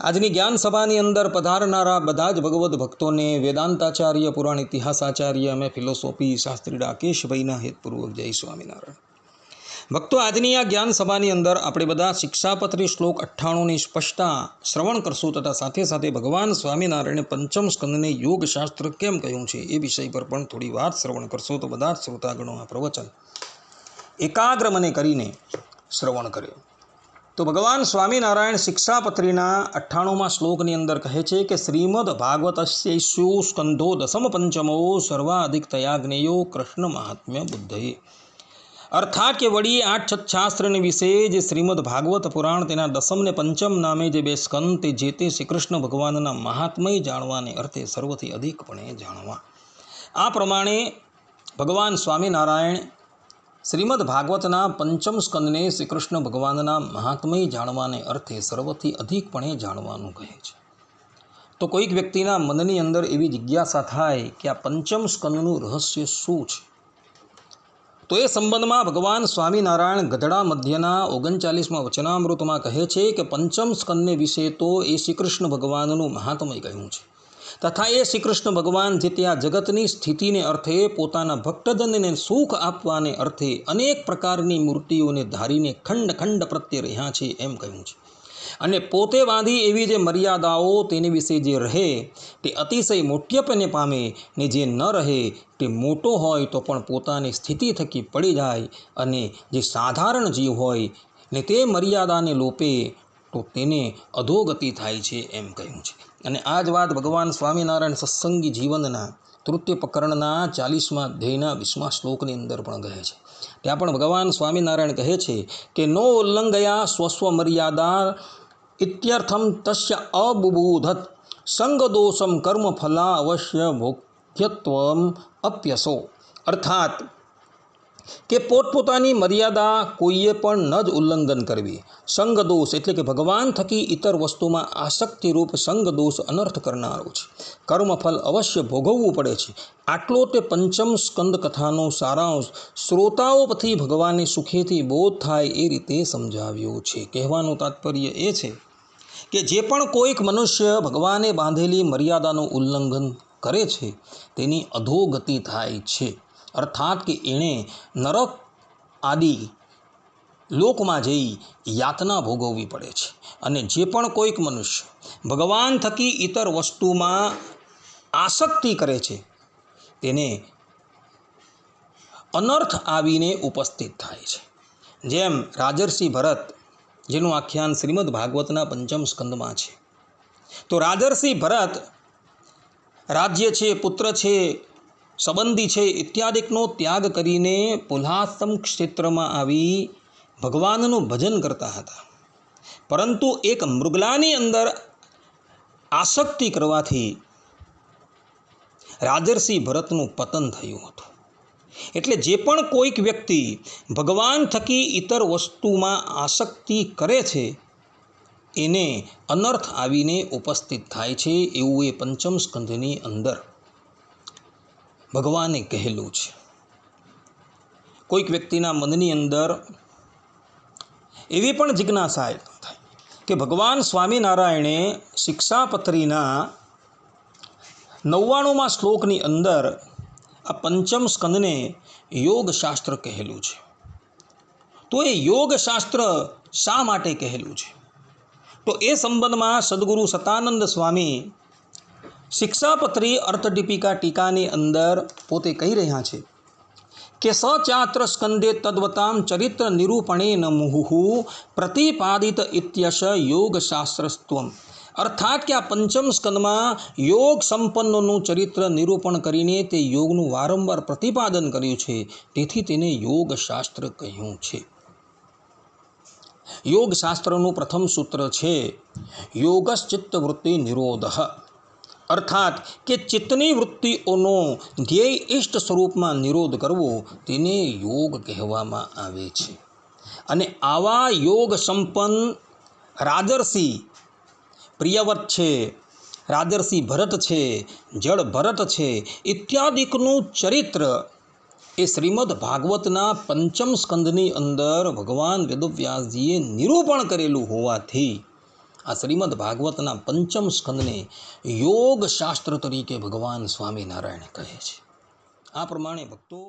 આજની જ્ઞાન સભાની અંદર પધારનારા બધા જ ભગવદ્ ભક્તોને વેદાંતાચાર્ય, પુરાણ ઇતિહાસાચાર્ય અમે ફિલોસોફી શાસ્ત્રી રાકેશભાઈના હેતપૂર્વક જય સ્વામિનારાયણ. ભક્તો, આજની આ જ્ઞાન સભાની અંદર આપણે બધા શિક્ષાપત્રી શ્લોક અઠ્ઠાણુંની સ્પષ્ટતા શ્રવણ કરશું તથા સાથે સાથે ભગવાન સ્વામિનારાયણે પંચમ સ્કંદને યોગશાસ્ત્ર કેમ કહ્યું છે એ વિષય પર પણ થોડી વાત શ્રવણ કરશો તો બધા જ શ્રોતાગણો આ પ્રવચન એકાગ્ર મને કરીને શ્રવણ કર્યો. તો ભગવાન સ્વામિનારાયણ શિક્ષાપત્રીના અઠ્ઠાણુંમાં શ્લોકની અંદર કહે છે કે શ્રીમદ ભાગવતસ્યુ સ્કંધો દસમ પંચમો સર્વાધિક તયાગ્નેયો કૃષ્ણ મહાત્મ્ય બુદ્ધયે. અર્થાત કે વળી આઠ છત્શાસ્ત્રને વિશે જે શ્રીમદ ભાગવત પુરાણ તેના દસમ ને પંચમ નામે જે બે સ્કંદ તે જે તે શ્રી કૃષ્ણ ભગવાનના મહાત્મય જાણવાને અર્થે સર્વથી અધિકપણે જાણવા. આ પ્રમાણે ભગવાન સ્વામિનારાયણ શ્રીમદ ભાગવતના પંચમ સ્કંદને શ્રીકૃષ્ણ ભગવાનના મહાત્મય જાણવાને અર્થે સર્વથી અધિકપણે જાણવાનું કહે છે. તો કોઈક વ્યક્તિના મનની અંદર એવી જિજ્ઞાસા થાય કે આ પંચમ સ્કંદનું રહસ્ય શું છે? તો એ સંબંધમાં ભગવાન સ્વામિનારાયણ ગધડા મધ્યના ઓગણચાલીસમાં વચનામૃતમાં કહે છે કે પંચમ સ્કંદને વિશે તો એ શ્રી કૃષ્ણ ભગવાનનું મહાત્મય કહ્યું છે. તથા એ શ્રી કૃષ્ણ ભગવાન જે ત્યાં જગતની સ્થિતિને અર્થે પોતાના ભક્તજનને સુખ આપવાને અર્થે અનેક પ્રકારની મૂર્તિઓને ધારીને ખંડ ખંડ પ્રત્યે રહ્યા છે એમ કહ્યું છે. અને પોતે બાંધી એવી જે મર્યાદાઓ તેની વિશે જે રહે તે અતિશય મોટ્યપને પામે ને જે ન રહે તે મોટો હોય તો પણ પોતાની સ્થિતિ થકી પડી જાય અને જે સાધારણ જીવ હોય ને તે મર્યાદાને લોપે તો તેને અધોગતિ થાય છે એમ કહ્યું છે. અને આ જ વાત ભગવાન સ્વામિનારાયણ સત્સંગી જીવનના તૃતીય પ્રકરણના ચાલીસમાં ધ્યેયના વીસમા શ્લોકની અંદર પણ કહે છે. ત્યાં પણ ભગવાન સ્વામિનારાયણ કહે છે કે, નો ઉલ્લંઘયા સ્વસ્વ મર્યાદા ઇત્યર્થમ તસ્ય અબુબુધત સંગદોષમ કર્મફલા અવશ્ય ભોગ્યત્વ અપ્યસો. અર્થાત કે પોતપોતાની મર્યાદા કોઈએ પણ ન જ ઉલ્લંઘન કરવી. સંગદોષ એટલે કે ભગવાન થકી ઇતર વસ્તુમાં આસક્તિરૂપ સંગદોષ અનર્થ કરનારો છે. કર્મફલ અવશ્ય ભોગવવું પડે છે. આટલો તે પંચમ સ્કંદ કથાનો સારાંશ શ્રોતાઓ પછી ભગવાનને સુખેથી બોધ થાય એ રીતે સમજાવ્યો છે. કહેવાનું તાત્પર્ય એ છે કે જે પણ કોઈક મનુષ્ય ભગવાને બાંધેલી મર્યાદાનું ઉલ્લંઘન કરે છે, તેની અધોગતિ થાય છે. અર્થાત કે એણે નરક આદિ લોકમાં જઈ યાતના ભોગવવી પડે છે. અને જે પણ કોઈક મનુષ્ય ભગવાન થકી ઇતર વસ્તુમાં આસક્તિ કરે છે, તેને અનર્થ આવીને ઉપસ્થિત થાય છે. જેમ રાજર્ષિ ભરત, જેનું આખ્યાન શ્રીમદ ભાગવતના પંચમ સ્કંદમાં છે. તો રાજર્ષિ ભરત રાજ્ય છે, પુત્ર છે સંબંધી છે ઇત્યાદિકનો ત્યાગ કરીને પુલાસમ ક્ષેત્રમાં આવી ભગવાનનું ભજન કરતા હતા. પરંતુ એક મૃગલાની અંદર આસક્તિ કરવાથી રાજર્ષિ ભરતનું પતન થયું હતું. એટલે જે પણ કોઈક વ્યક્તિ ભગવાન થકી ઇતર વસ્તુમાં આસક્તિ કરે છે, એને અનર્થ આવીને ઉપસ્થિત થાય છે એવું એ પંચમ સ્કંધની અંદર. ભગવાને કહેલું છે. કોઈક વ્યક્તિના મનની અંદર એવી પણ જિજ્ઞાસા થાય કે ભગવાન સ્વામિનારાયણે શિક્ષાપત્રીના નવ્વાણુંમાં શ્લોકની અંદર આ પંચમ સ્કંદને યોગશાસ્ત્ર કહેલું છે. તો એ યોગશાસ્ત્ર શા માટે કહેલું છે? તો એ સંબંધમાં સદગુરુ સતાનંદ સ્વામી શિક્ષાપત્રી અર્થદીપિકા ટીકાની અંદર પોતે કહી રહ્યા છે કે સચાત્ર સ્કંદે તદ્વતામ ચરિત્ર નિરૂપણે ન મુહુ પ્રતિપાદિત ઇત્યશ યોગશાસ્ત્રસ્ત્વમ. અર્થાત કે આ પંચમ સ્કંદમાં યોગ સંપન્નનું ચરિત્ર નિરૂપણ કરીને તે યોગનું વારંવાર પ્રતિપાદન કર્યું છે. તેથી તેને યોગશાસ્ત્ર કહ્યું છે. યોગશાસ્ત્રનું પ્રથમ સૂત્ર છે યોગશ્ચિત્તવૃત્તિ નિરોધ. અર્થાત કે ચિત્તની વૃત્તિઓનો ધ્યેય ઇષ્ટ સ્વરૂપમાં નિરોધ કરવો તેને યોગ કહેવામાં આવે છે. અને આવા યોગ સંપન્ન રાજર્ષિ પ્રિયવત છે રાજર્ષિ ભરત છે, જળ ભરત છે, ઇત્યાદિકનું ચરિત્ર એ શ્રીમદ ભાગવતના પંચમ સ્કંદની અંદર ભગવાન વેદવ્યાસજીએ નિરૂપણ કરેલું હોવાથી આ શ્રીમદ ભાગવતના પંચમ સ્કંદને યોગ શાસ્ત્ર તરીકે ભગવાન સ્વામિનારાયણ કહે છે. આ પ્રમાણે ભક્તો